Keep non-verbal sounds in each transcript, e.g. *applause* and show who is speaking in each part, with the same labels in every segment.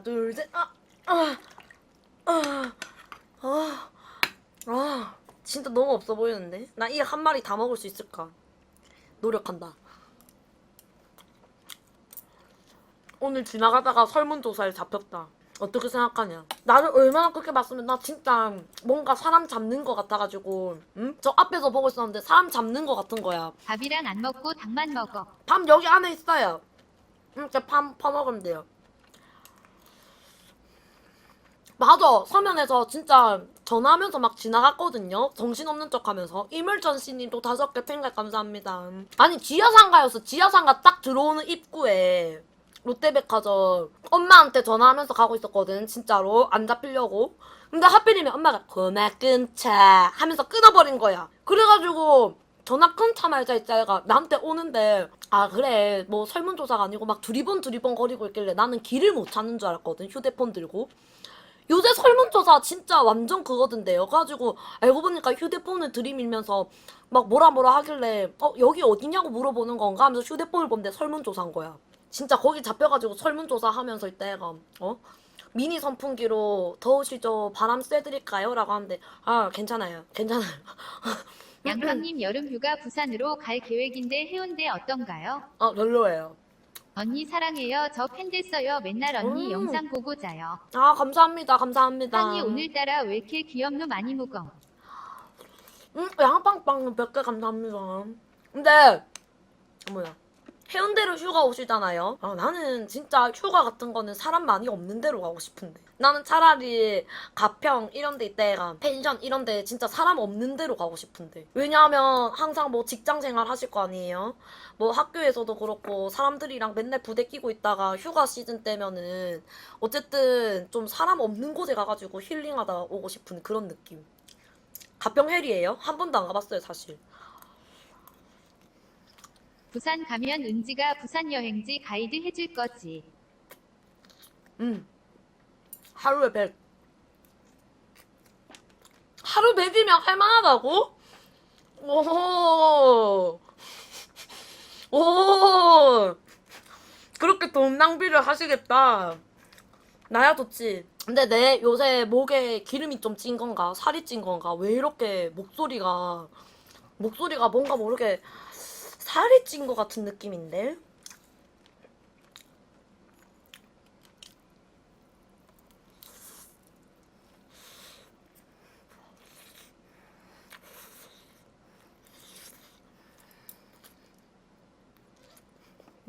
Speaker 1: 하나 둘 셋 아, 아, 아, 아, 아, 진짜 너무 없어 보이는데? 나 이 한 마리 다 먹을 수 있을까? 노력한다. 오늘 지나가다가 설문조사에 잡혔다. 어떻게 생각하냐? 나를 얼마나 그렇게 봤으면 나 진짜 뭔가 사람 잡는 거 같아가지고, 응? 저 앞에서 보고 있었는데 사람 잡는 거 같은 거야.
Speaker 2: 밥이랑 안 먹고 닭만 먹어.
Speaker 1: 밤 여기 안에 있어요. 이렇게 파, 파먹으면 돼요. 맞아. 서면에서 진짜 전화하면서 막 지나갔거든요. 정신없는 척 하면서. 이물전 씨님 또 다섯 개 팬가 감사합니다. 아니, 지하상가였어. 지하상가 딱 들어오는 입구에. 롯데백화점. 엄마한테 전화하면서 가고 있었거든. 진짜로. 안 잡히려고. 근데 하필이면 엄마가 전화 끊자 하면서 끊어버린 거야. 그래가지고 전화 끊자 말자 있자가 나한테 오는데 아 그래 뭐 설문조사가 아니고 막 두리번 두리번 거리고 있길래 나는 길을 못 찾는 줄 알았거든 휴대폰 들고 요새 설문조사 진짜 완전 그거던데요. 그래가지고 알고 보니까 휴대폰을 들이밀면서 막 뭐라 뭐라 하길래 어 여기 어디냐고 물어보는 건가 하면서 휴대폰을 보는데 설문조사인 거야. 진짜 거기 잡혀가지고 설문조사 하면서 이때가 어? 미니 선풍기로 더우시죠 바람 쐬드릴까요? 라고 하는데 아 괜찮아요. 괜찮아요. *laughs*
Speaker 2: 양팡님 여름 휴가 부산으로 갈 계획인데 해운대 어떤가요?
Speaker 1: 아 별로예요
Speaker 2: 언니 사랑해요. 저 팬 됐어요. 맨날 언니
Speaker 1: 음.
Speaker 2: 영상 보고 자요.
Speaker 1: 아 감사합니다 감사합니다
Speaker 2: 빵이 오늘따라 왜 이렇게 귀엽노 많이 먹어.
Speaker 1: 음, 양빵빵 100개 감사합니다. 근데, 뭐야. 해운대로 휴가 오시잖아요. 아, 나는 진짜 휴가 같은 거는 사람 많이 없는 데로 가고 싶은데. 나는 차라리 가평 이런 데 있다가 펜션 이런 데 진짜 사람 없는 데로 가고 싶은데. 왜냐하면 항상 뭐 직장 생활 하실 거 아니에요? 뭐 학교에서도 그렇고 사람들이랑 맨날 부대 끼고 있다가 휴가 시즌 때면은 어쨌든 좀 사람 없는 곳에 가가지고 힐링하다 오고 싶은 그런 느낌. 가평 헬이에요? 한 번도 안 가봤어요, 사실.
Speaker 2: 부산 가면 은지가 부산 여행지 가이드 해줄 거지.
Speaker 1: 음. 하루에 100. 하루 100이면 할만하다고? 오. 오. 그렇게 돈 낭비를 하시겠다. 나야 좋지. 근데 내 요새 목에 기름이 좀 찐 건가? 살이 찐 건가? 왜 이렇게 목소리가, 목소리가 뭔가 모르게 살이 찐 것 같은 느낌인데?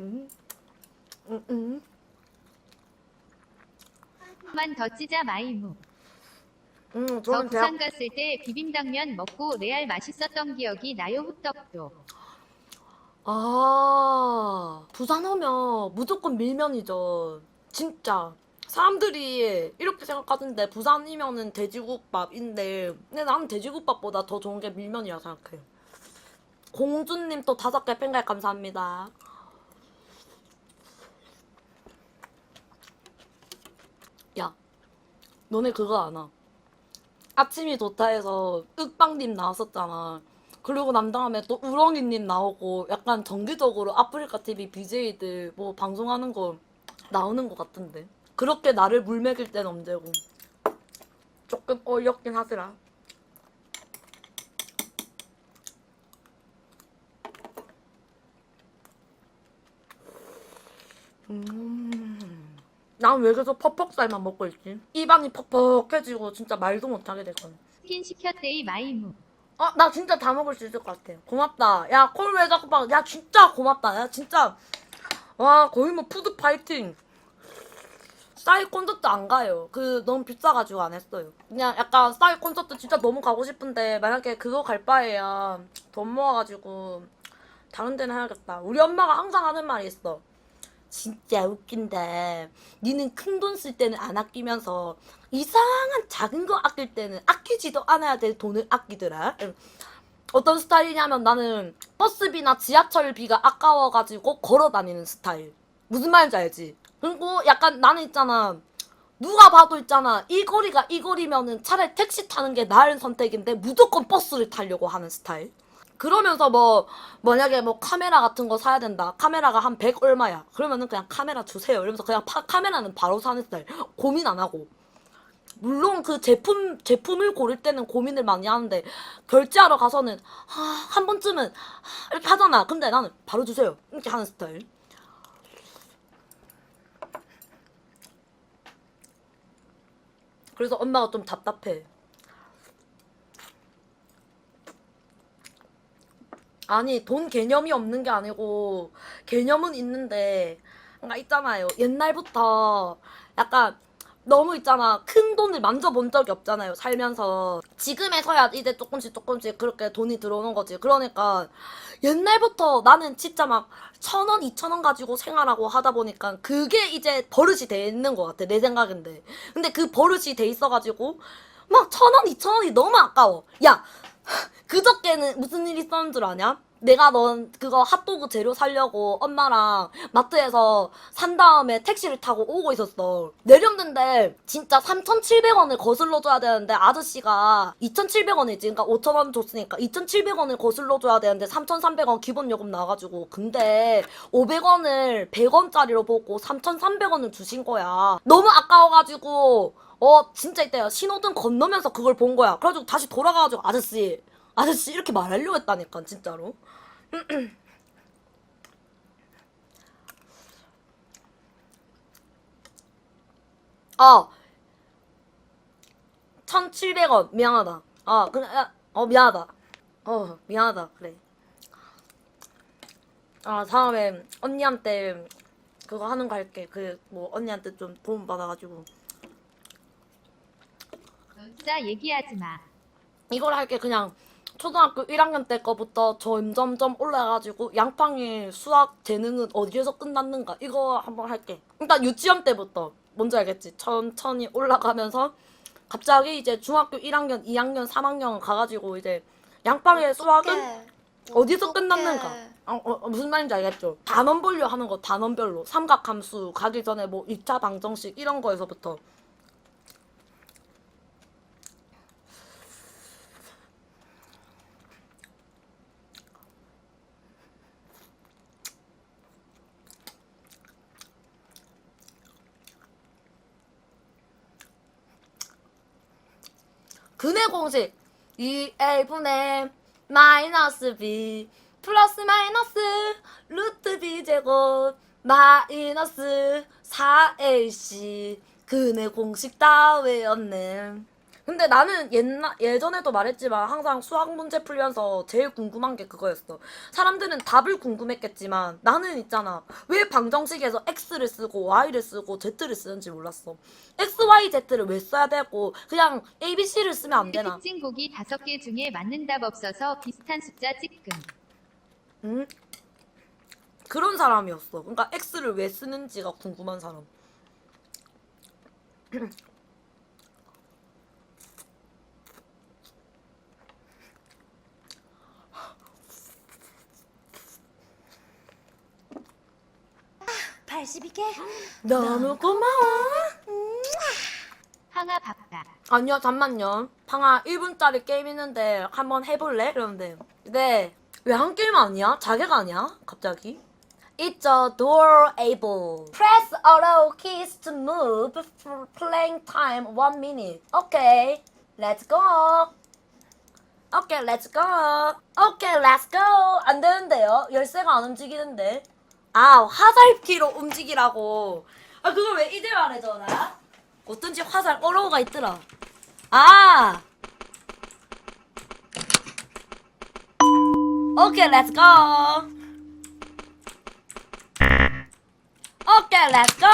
Speaker 1: 음, 음, 음.
Speaker 2: 만 더 찌자 마이무.
Speaker 1: 음,
Speaker 2: 저
Speaker 1: 저는 대학
Speaker 2: 부산 갔을 때 비빔당면 먹고 레알 맛있었던 기억이 나요 호떡도.
Speaker 1: 아, 부산 오면 무조건 밀면이죠. 진짜. 사람들이 이렇게 생각하던데 부산이면은 돼지국밥인데 근데 나는 돼지국밥보다 더 좋은 게 밀면이라 생각해. 공주님 또 다섯 개 팬가입 감사합니다. 야, 너네 그거 아나? 아침이 좋다 해서 윽방님 나왔었잖아. 그리고 난 다음에 또 우렁이님 나오고 약간 정기적으로 아프리카 TV BJ들 뭐 방송하는 거 나오는 것 같은데. 그렇게 나를 물먹일 땐 언제고. 조금 어이없긴 하더라. 음. 난 왜 계속 퍽퍽살만 먹고 있지? 입안이 퍽퍽해지고 진짜 말도 못하게 되거든.
Speaker 2: 스킨 시켰대이 마이무.
Speaker 1: 아, 나 진짜 다 먹을 수 있을 것 같아. 고맙다. 야, 콜 왜 자꾸 봐. 야, 진짜 고맙다. 야, 진짜. 와, 거의 뭐 푸드 파이팅. 싸이 콘서트 안 가요. 그, 너무 비싸가지고 안 했어요. 그냥 약간 싸이 콘서트 진짜 너무 가고 싶은데, 만약에 그거 갈 바에야 돈 모아가지고 다른 데는 해야겠다. 우리 엄마가 항상 하는 말이 있어. 진짜 웃긴다. 니는 큰 돈 쓸 때는 안 아끼면서 이상한 작은 거 아낄 때는 아끼지도 않아야 될 돈을 아끼더라. 어떤 스타일이냐면 나는 버스비나 지하철비가 아까워가지고 걸어 다니는 스타일. 무슨 말인지 알지? 그리고 약간 나는 있잖아. 누가 봐도 있잖아. 이 거리가 이 거리면은 차라리 택시 타는 게 나은 선택인데 무조건 버스를 타려고 하는 스타일. 그러면서 뭐 만약에 뭐 카메라 같은 거 사야 된다. 카메라가 한 100 얼마야. 그러면은 그냥 카메라 주세요. 이러면서 그냥 파- 카메라는 바로 사는 스타일. 고민 안 하고. 물론 그 제품 제품을 고를 때는 고민을 많이 하는데 결제하러 가서는 아, 한 번쯤은 아, 이렇게 하잖아. 근데 나는 바로 주세요. 이렇게 하는 스타일. 그래서 엄마가 좀 답답해. 아니 돈 개념이 없는 게 아니고 개념은 있는데 그러니까 있잖아요. 옛날부터 약간 너무 있잖아. 큰 돈을 만져본 적이 없잖아요 살면서. 지금에서야 이제 조금씩 조금씩 그렇게 돈이 들어오는 거지. 그러니까 옛날부터 나는 진짜 막 천 원, 이천 원 가지고 생활하고 하다 보니까 그게 이제 버릇이 돼 있는 것 같아 내 생각인데. 근데 그 버릇이 돼 있어가지고 막 천 원, 이천 원이 너무 아까워. 야 *laughs* 그저께는 무슨 일 있었는 줄 아냐? 내가 넌 그거 핫도그 재료 사려고 엄마랑 마트에서 산 다음에 택시를 타고 오고 있었어. 내렸는데 진짜 3,700원을 거슬러 줘야 되는데 아저씨가 2,700원이지. 그러니까 5,000원 줬으니까 2,700원을 거슬러 줘야 되는데 3,300원 기본 요금 나가지고 근데 500원을 100원짜리로 보고 3,300원을 주신 거야. 너무 아까워가지고 어 진짜 이때야 신호등 건너면서 그걸 본 거야. 그래가지고 다시 돌아가가지고 아저씨 아저씨 이렇게 말하려고 했다니까 진짜로. *clears throat* 어 1,700원 미안하다. 아 야, 어 미안하다. 어 미안하다 그래. 아 다음에 언니한테 그거 하는 거 할게. 그 뭐 언니한테 좀 도움 받아가지고.
Speaker 2: 진짜 얘기하지 마.
Speaker 1: 이걸 할게. 그냥 초등학교 1학년 때 거부터 점점점 올라가지고 양팡의 수학 재능은 어디에서 끝났는가. 이거 한번 할게. 일단 유치원 때부터 뭔지 알겠지? 천천히 올라가면서 갑자기 이제 중학교 1학년 2학년 3학년 가가지고 이제 양팡의 수학은 어디서 끝났는가? 어, 어, 어, 무슨 말인지 알겠죠? 단원별로 하는 거 단원별로. 삼각함수 가기 전에 뭐 2차 방정식 이런 거에서부터 근의 공식. 2a분의 마이너스 b 플러스 마이너스 루트 b 제곱 마이너스 4ac 근의 공식 다 외웠네 근데 나는 옛날 예전에도 말했지만 항상 수학 문제 풀면서 제일 궁금한 게 그거였어. 사람들은 답을 궁금했겠지만 나는 있잖아. 왜 방정식에서 x를 쓰고 y를 쓰고 z를 쓰는지 몰랐어. x, y, z를 왜 써야 되고 그냥 a, b, c를 쓰면 안 되나?
Speaker 2: 특징 보기 다섯 개 중에 맞는 답 없어서 비슷한 숫자 찌끔.
Speaker 1: 응? 그런 사람이었어. 그러니까 x를 왜 쓰는지가 궁금한 사람. 너무 고마워.
Speaker 2: 황아 바빠.
Speaker 1: 아니요, 잠만요. 방아 1분짜리 게임 있는데 한번 해볼래? 이러는데. 네. 왜한 게임 아니야? 자개가 아니야? 갑자기? It's a door able. Press auto keys to move. For playing time one minute. Okay. Let's go. Okay, let's go. Okay, let's go. 안 되는데요? 열쇠가 안 움직이는데. 아, 화살키로 움직이라고. 아, 그걸 왜 이제 말해줘, 나? 어쩐지 화살 어로우가 있더라. 아! 오케이, 렛츠 고! 오케이, 렛츠 고!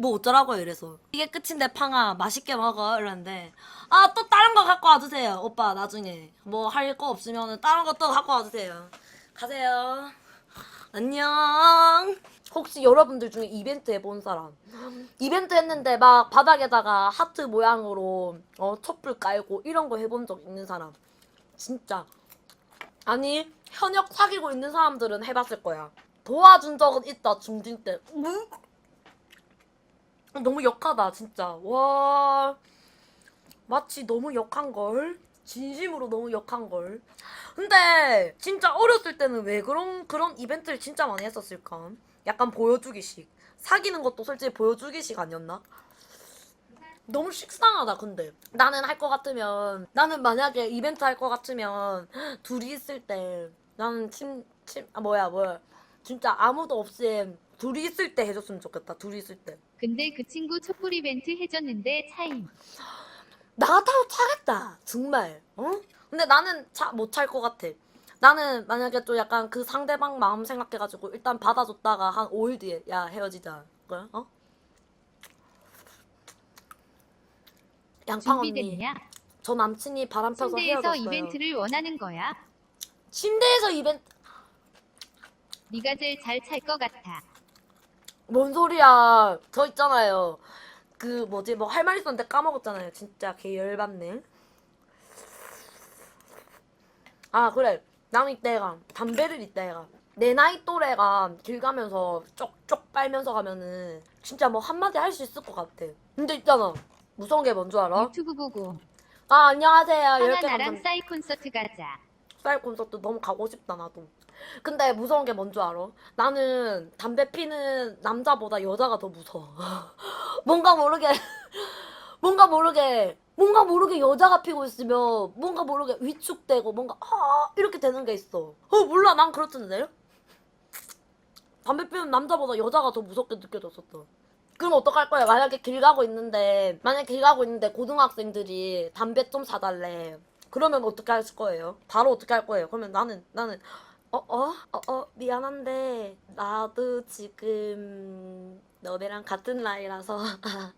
Speaker 1: 뭐 어쩌라고요? 이래서. 이게 끝인데 팡아 맛있게 먹어. 이러는데 아 또 다른 거 갖고 와주세요. 오빠 나중에. 뭐 할 거 없으면 다른 거 또 갖고 와주세요. 가세요. 안녕. 혹시 여러분들 중에 이벤트 해본 사람? 이벤트 했는데 막 바닥에다가 하트 모양으로 어 촛불 깔고 이런 거 해본 적 있는 사람? 진짜. 아니 현역 사귀고 있는 사람들은 해봤을 거야. 도와준 적은 있다 중딩 때. 뭐? 너무 역하다 진짜. 와. 마치 너무 역한걸 진심으로 너무 역한걸. 근데 진짜 어렸을 때는 왜 그런 그런 이벤트를 진짜 많이 했었을까? 약간 보여주기식. 사귀는 것도 솔직히 보여주기식 아니었나? 너무 식상하다 근데. 나는 할 것 같으면 나는 만약에 이벤트 할 것 같으면 둘이 있을 때 나는 침 침 아 뭐야 뭐야. 진짜 아무도 없이 둘이 있을 때 해줬으면 좋겠다 둘이 있을 때
Speaker 2: 근데 그 친구 촛불 이벤트 해줬는데 차임.
Speaker 1: 나 같아도 차겠다 정말 어? 근데 나는 차 못 찰 것 같아 나는 만약에 또 약간 그 상대방 마음 생각해가지고 일단 받아줬다가 한 5일 뒤에 야 헤어지자 그래 어? 양팡 언니
Speaker 2: 준비됐냐?
Speaker 1: 저 남친이 바람 펴서
Speaker 2: 침대에서
Speaker 1: 헤어졌어요
Speaker 2: 이벤트를 원하는 거야.
Speaker 1: 침대에서 이벤트
Speaker 2: 네가 제일 잘 찰 것 같아.
Speaker 1: 뭔 소리야. 저 있잖아요. 그 뭐지? 뭐 할 말 있었는데 까먹었잖아요. 진짜 개 열받네. 아 그래. 나는 이때가. 담배를 이때가. 내 나이 또래가 길 가면서 쪽쪽 빨면서 가면은 진짜 뭐 한마디 할 수 있을 것 같아. 근데 있잖아. 무서운 게 뭔 줄 알아?
Speaker 2: 유튜브 보고.
Speaker 1: 아 안녕하세요.
Speaker 2: 하나
Speaker 1: 10개
Speaker 2: 나랑
Speaker 1: 감사합니다.
Speaker 2: 싸이 콘서트 가자.
Speaker 1: 쌀 콘서트 너무 가고 싶다 나도. 근데 무서운 게 뭔 줄 알아? 나는 담배 피는 남자보다 여자가 더 무서워. *laughs* 뭔가 모르게 *laughs* 뭔가 모르게 뭔가 모르게 여자가 피고 있으면 뭔가 모르게 위축되고 뭔가 아 이렇게 되는 게 있어. 어 몰라 난 그렇던데. 담배 피우는 남자보다 여자가 더 무섭게 느껴졌었어. 그럼 어떡할 거야? 만약에 길 가고 있는데, 만약에 길 가고 있는데 고등학생들이 담배 좀 사달래. 그러면 어떻게 하실 거예요? 바로 어떻게 할 거예요? 그러면 나는, 나는, 어, 어? 어, 어, 미안한데, 나도 지금 너네랑 같은 나이라서. *laughs*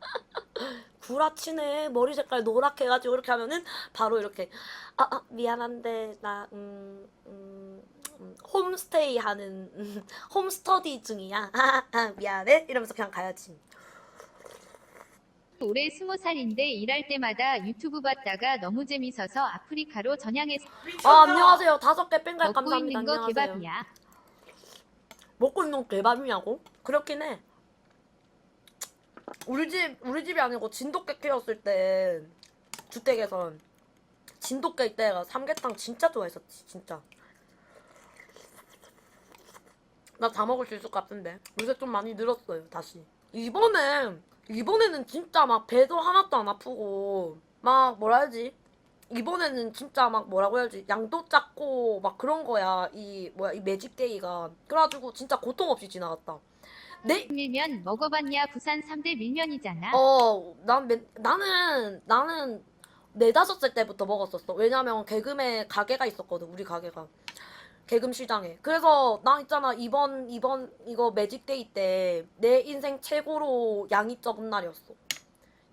Speaker 1: 구라치네. 머리 색깔 노랗게 해가지고 이렇게 하면은 바로 이렇게, 아, 아 미안한데, 나, 음, 음, 음, 홈스테이 하는, 음, 홈스터디 중이야. *laughs* 미안해. 이러면서 그냥 가야지.
Speaker 2: 올해 스무 살인데 일할 때마다 유튜브 봤다가 너무 재밌어서 아프리카로 전향해서
Speaker 1: 아, 안녕하세요. 다섯 개 뺑갈
Speaker 2: 먹고
Speaker 1: 감사합니다.
Speaker 2: 있는 거
Speaker 1: 안녕하세요.
Speaker 2: 개밥이야.
Speaker 1: 먹고 있는 거 개밥이냐고? 그렇긴 해. 우리 집, 우리 집이 아니고 진돗개 키웠을 때, 주택에선 진돗개 이때가 삼계탕 진짜 좋아했었지, 진짜. 나 다 먹을 수 있을 것 같은데. 요새 좀 많이 늘었어요, 다시. 이번에, 이번에는 진짜 막 배도 하나도 안 아프고, 막 뭐라 해야지? 이번에는 진짜 막 뭐라고 해야지 양도 작고 막 그런 거야 이 뭐야 이 매직데이가 그래가지고 진짜 고통 없이 지나갔다 내
Speaker 2: 밀면 먹어봤냐? 부산 3대 밀면이잖아.
Speaker 1: 어, 난, 맨- 나는, 나는 네다섯 살 때부터 먹었었어. 왜냐면 개금에 가게가 있었거든, 우리 가게가. 개금 시장에. 그래서 나 있잖아, 이번, 이번, 이거 매직데이 때 내 인생 최고로 양이 적은 날이었어.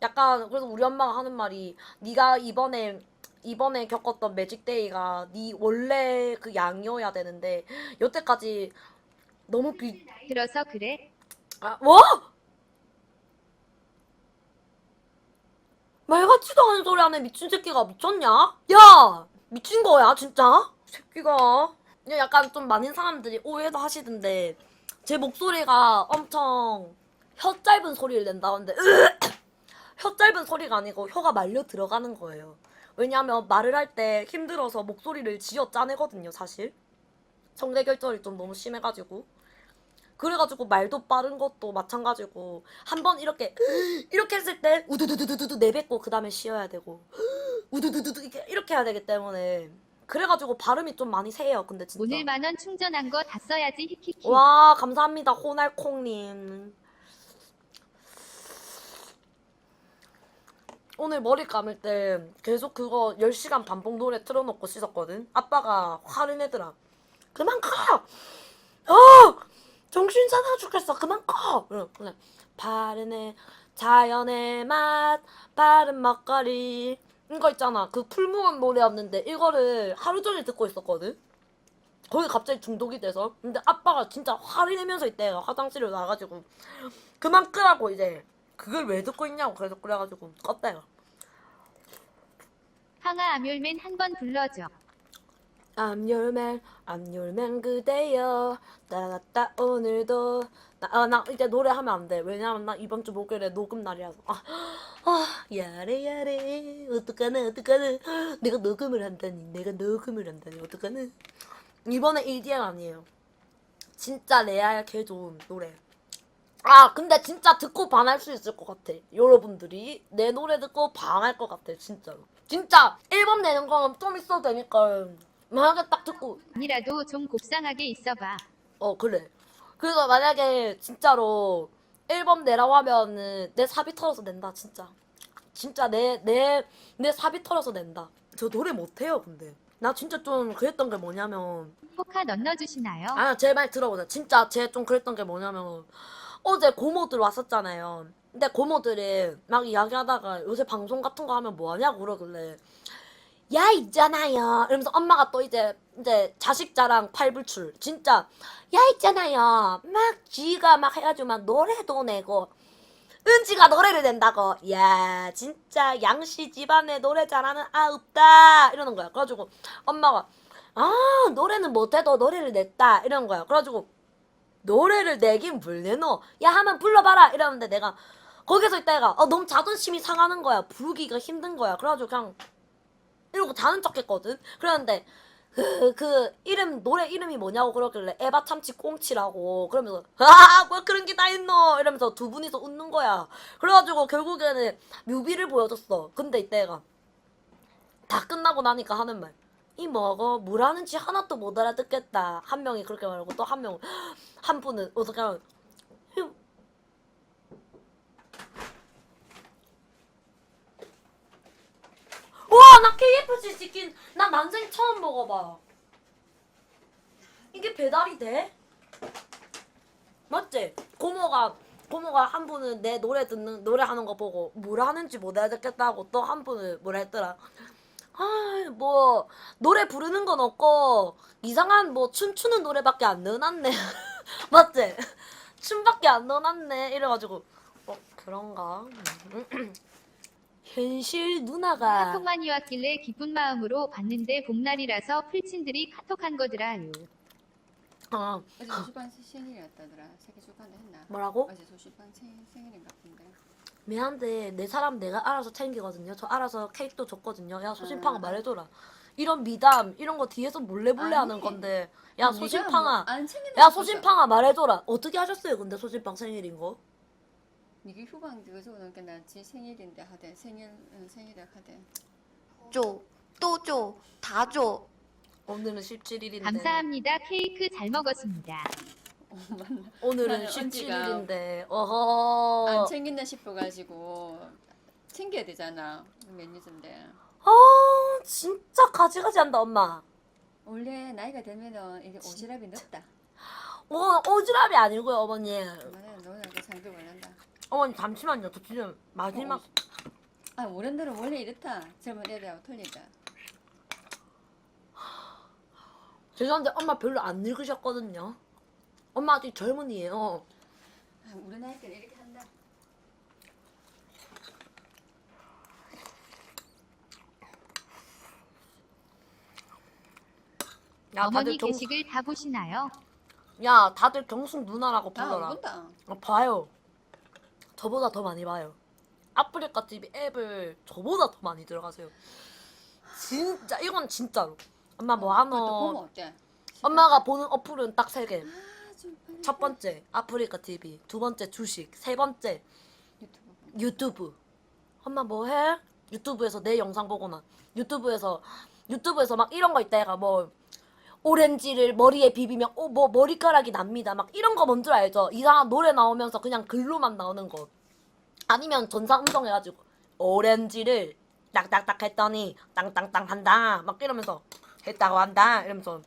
Speaker 1: 약간, 그래서 우리 엄마가 하는 말이, 네가 이번에, 이번에 겪었던 매직데이가 네 원래 그 양이어야 되는데, 여태까지 너무 비,
Speaker 2: 들어서 그래.
Speaker 1: 아, 뭐? 말 같지도 않은 소리 하네 미친 새끼가 미쳤냐? 야 미친 거야 진짜? 새끼가 약간 좀 많은 사람들이 오해도 하시던데 제 목소리가 엄청 혀 짧은 소리를 낸다는데 *clears throat* 혀 짧은 소리가 아니고 혀가 말려 들어가는 거예요. 왜냐하면 말을 할 때 힘들어서 목소리를 지어 짜내거든요 사실. 성대결절이 좀 너무 심해가지고. 그래가지고 말도 빠른 것도 마찬가지고 한 번 이렇게 *clears throat* 이렇게 했을 때 우두두두두두 내뱉고 그 다음에 쉬어야 되고 *clears throat* 우두두두두 이렇게 이렇게 해야 되기 때문에 그래가지고 발음이 좀 많이 세요 근데 진짜.
Speaker 2: 오늘 만원 충전한 거 다 써야지 히키키.
Speaker 1: 와 감사합니다 호날콩님. 오늘 머리 감을 때 계속 그거 10시간 반복 노래 틀어놓고 씻었거든? 아빠가 화를 내더라. 그만 가! 어! 정신 사나워 죽겠어. 그만 꺼 이러 그냥 바른의 자연의 맛 바른 먹거리 이거 있잖아. 그 풀무원 노래였는데 이거를 하루 종일 듣고 있었거든. 거기 갑자기 중독이 돼서. 근데 아빠가 진짜 화를 내면서 이때 화장실을 나가지고 그만 끄라고 이제. 그걸 왜 듣고 있냐고 계속 그래가지고 껐다 이거
Speaker 2: 황아 아뮬맨 한 번 불러줘.
Speaker 1: Your man 그대여. 따라따 오늘도 나, 아, 나 이제 노래하면 안 돼. 왜냐면 나 이번 주 목요일에 녹음 날이라서. 아, 아 야래 야래. 어떡하나 어떡하나. 내가 녹음을 한다니 내가 녹음을 한다니. 어떡하나. 이번에 EDM 아니에요. 진짜 레알 개 좋은 노래. 아 근데 진짜 듣고 반할 수 있을 것 같아. 여러분들이 내 노래 듣고 반할 것 같아 진짜로. 진짜 앨범 내는 거는 좀 있어도 되니까. 만약에 딱 듣고.
Speaker 2: 아니라도 좀 곱상하게 있어봐.
Speaker 1: 어 그래 그래서 만약에 진짜로 앨범 내라고 하면은 내 사비 털어서 낸다 진짜 진짜 내 내내 사비 털어서 낸다 저 노래 못해요 근데 나 진짜 좀 그랬던 게 뭐냐면
Speaker 2: 포카 넣어주시나요?
Speaker 1: 아, 제 말 들어보자. 진짜 제 좀 그랬던 게 뭐냐면 어제 고모들 왔었잖아요. 근데 고모들이 막 이야기하다가 요새 방송 같은 거 하면 뭐 하냐고 그러길래 야 있잖아요. 이러면서 엄마가 또 이제 이제 자식 자랑 팔불출. 진짜 야 있잖아요. 막 지가 막 해가지고 막 노래도 내고 은지가 노래를 낸다고. 야 진짜 양씨 집안에 노래 잘하는 아 없다 이러는 거야. 그래가지고 엄마가 아 노래는 못해도 노래를 냈다 이런 거야 그래가지고 노래를 내긴 뭘 내노 야 한번 불러봐라 이러는데 내가 거기서 있다가 어 너무 자존심이 상하는 거야 부르기가 힘든 거야 그래가지고 그냥 이러고 자는 척 했거든. 그랬는데 그, 그 이름 노래 이름이 뭐냐고 그러길래 에바 참치 꽁치라고 그러면서 아뭐 그런 게 다 있노! 이러면서 두 분이서 웃는 거야. 그래가지고 결국에는 뮤비를 보여줬어. 근데 이때가 다 끝나고 나니까 하는 말. 이뭘 하는지 하나도 못 알아듣겠다. 한 명이 그렇게 말하고 또 한 명, 한 분은 어떻게 하면 와, 나 KFC 치킨 나 난생 처음 먹어봐. 이게 배달이 돼? 맞지? 고모가 고모가 한 분은 내 노래 듣는 노래 하는 거 보고 뭘 하는지 못 알아듣겠다고 또 한 분은 뭐라 했더라. 아, 뭐 노래 부르는 건 없고 이상한 뭐 춤추는 노래밖에 안 넣어놨네. *laughs* 맞지? 춤밖에 안 넣어놨네. 이래가지고 어 그런가? 현실 누나가
Speaker 2: 카톡만이 왔길래 기쁜 마음으로 봤는데 봄날이라서 풀친들이 카톡한 거더라요.
Speaker 1: 어
Speaker 3: 어제 소시반 생일이었다더라. 생일 축하한다 했나?
Speaker 1: 뭐라고?
Speaker 3: 어제 소시반 생, 생일인 같은데.
Speaker 1: 미안한데 내 사람 내가 알아서 챙기거든요. 저 알아서 케이크도 줬거든요. 야 소심팡아
Speaker 3: 음.
Speaker 1: 말해줘라. 이런 미담 이런 거 뒤에서 몰래 몰래 하는
Speaker 3: 아니.
Speaker 1: 건데 야
Speaker 3: 네가
Speaker 1: 소심팡아
Speaker 3: 뭐안 챙긴다
Speaker 1: 야
Speaker 3: 싶어서.
Speaker 1: 소심팡아 말해줘라. 어떻게 하셨어요? 근데 소심팡 생일인 거?
Speaker 3: 이게 후방 그거 놓으니까 나지 생일인데 하대. 생일 응, 생일에 하대.
Speaker 4: 줘, 또 줘, 다 줘.
Speaker 1: 오늘은 17일인데
Speaker 2: 감사합니다. 케이크 잘 먹었습니다.
Speaker 3: 어 맞나?
Speaker 1: 오늘은
Speaker 3: 나는 언지가
Speaker 1: 17일인데 어허
Speaker 3: 안 챙긴다 싶어가지고 챙겨야 되잖아. 매니저인데.
Speaker 1: 아 진짜 가지가지 한다 엄마
Speaker 3: 원래 나이가 되면은 이게 오지랖이 넓다.
Speaker 1: 어, 오지랖이 아니고요 어머니
Speaker 3: 그만해 너는.
Speaker 1: 어머니 잠시만요 저 지금 마지막
Speaker 3: 아 어른들은 원래 이렇다. 젊은 애들하고 틀리다.
Speaker 1: 죄송한데 엄마 별로 안 늙으셨거든요 엄마 아직 젊은이에요
Speaker 3: 아, 우리 나이 때는 이렇게 한다.
Speaker 1: 야
Speaker 2: 어머니
Speaker 1: 다들 경,
Speaker 2: 게시글 다 보시나요?
Speaker 1: 야 다들 경숙 누나라고
Speaker 3: 나
Speaker 1: 불러라
Speaker 3: 안 본다.
Speaker 1: 어, 봐요 저보다 더 많이 봐요 아프리카 TV 앱을 저보다 더 많이 들어가세요 진짜 이건 진짜로 엄마 뭐 하노
Speaker 3: 어때?
Speaker 1: 엄마가 보는 어플은 딱 세 개.
Speaker 3: 아,
Speaker 1: 첫 번째 아프리카 TV, 두 번째 주식, 세 번째
Speaker 3: 유튜브.
Speaker 1: 유튜브. 엄마 뭐 해? 유튜브에서 내 영상 보거나 유튜브에서 유튜브에서 막 이런 거 있다 얘가 뭐 오렌지를 머리에 비비면 어 뭐 머리카락이 납니다. 막 이런 거 뭔 줄 알죠? 이상한 노래 나오면서 그냥 글로만 나오는 거. 아니면 전상 음성 해가지고 오렌지를 딱딱딱 했더니 땅땅땅 한다. 막 이러면서 했다고 한다. 이러면서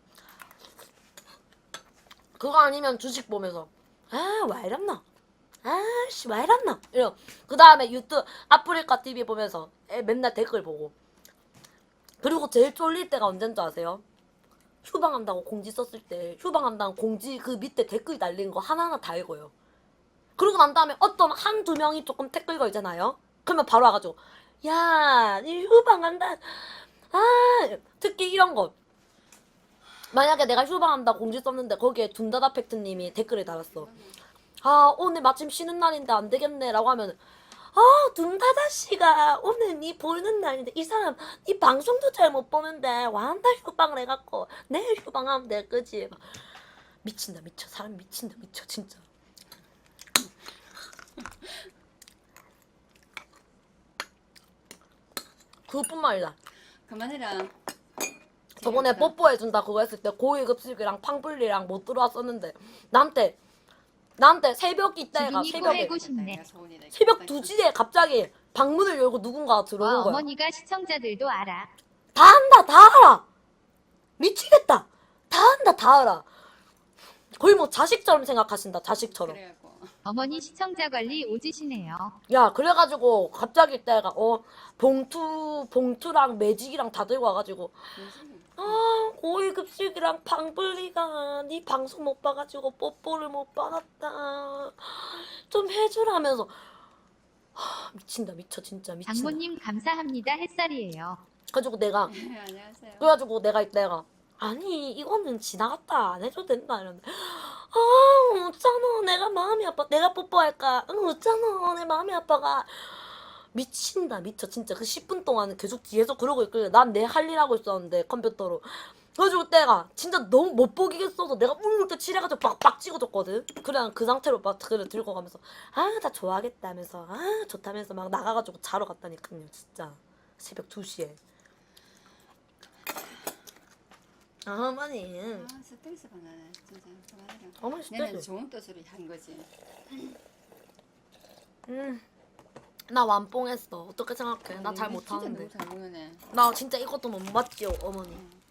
Speaker 1: 그거 아니면 주식 보면서 아왜 이랬나 아씨 왜 이랬나 이런 그 다음에 유튜브 아프리카 TV 보면서 애 맨날 댓글 보고 그리고 제일 쫄릴 때가 언제인 줄 아세요? 휴방한다고 공지 썼을 때 휴방한다는 공지 그 밑에 댓글 달린 거 하나하나 다 읽어요. 그러고 난 다음에 어떤 한 두 명이 조금 댓글 걸잖아요. 그러면 바로 와가지고 야, 이 휴방한다. 아, 특히 이런 거. 만약에 내가 휴방한다 공지 썼는데 거기에 둔다다 팩트님이 댓글을 달았어. 아, 오늘 마침 쉬는 날인데 안 되겠네라고 하면 아, 둔다다 씨가 오늘 니 보이는 날인데 이 사람 이 방송도 잘 못 보는데 완달 휴방을 해갖고 내일 휴방하면 될 거지. 막 미친다 미쳐 사람 미친다 미쳐 진짜. 그것뿐만 아니라
Speaker 3: 그만해라.
Speaker 1: 저번에. 뽀뽀해준다 그거 했을 때 고위급식이랑 팡불리랑 못 들어왔었는데 나한테 나한테 새벽 이때가
Speaker 2: 지금이
Speaker 1: 새벽에
Speaker 2: 해고 싶네.
Speaker 3: 소원이다.
Speaker 1: 새벽 2시에 갑자기 방문을 열고 누군가가 들어오는
Speaker 2: 와
Speaker 1: 거야
Speaker 2: 어머니가 시청자들도 알아.
Speaker 1: 다 한다 다 알아 미치겠다 다 한다 다 알아 거의 뭐 자식처럼 생각하신다 자식처럼
Speaker 3: 그래갖고
Speaker 2: 어머니 시청자 관리 오지시네요.
Speaker 1: 야 그래가지고 갑자기 때가 어 봉투 봉투랑 매직이랑 다 들고 와가지고
Speaker 3: 무슨
Speaker 1: 아 고위급식이랑 방불리가. 네 방송 못 봐가지고 뽀뽀를 못 받았다. 좀 해주라면서. 하, 미친다 미쳐 진짜 미친다.
Speaker 2: 장모님 감사합니다. 햇살이에요.
Speaker 1: 그래가지고 내가 *laughs*
Speaker 3: 네, 안녕하세요.
Speaker 1: 그래가지고 내가 이때가 아니 이거는 지나갔다 안 해줘도 된다 이러는데. 아 어쩌나 내가 마음이 아파. 내가 뽀뽀할까. 응 어쩌나 내 마음이 아파가 미친다 미쳐. 진짜 그 10분 동안 계속 뒤에서 그러고 있길래 난 내 할 일 하고 있었는데 컴퓨터로. 그래가지고 때가 진짜 너무 못 보기겠어서 내가 울때 칠해가지고 빡빡 찍어줬거든. 그래 그 상태로 막 그를 들고 가면서 아나 좋아하겠다면서 아 좋다면서 막 나가가지고 자러 갔다니까요 진짜. 새벽 2시에. 아 어머니.
Speaker 3: 아 스트레스 받네 진짜 그만해라.
Speaker 1: 어머니
Speaker 3: 내는
Speaker 1: 스트레스.
Speaker 3: 좋은 뜻으로 한 거지.
Speaker 1: 음 나 완뽕했어 어떻게 생각해 나잘
Speaker 3: 음,
Speaker 1: 못하는데. 나 진짜 이것도 못 맞지요 어머니
Speaker 3: 응.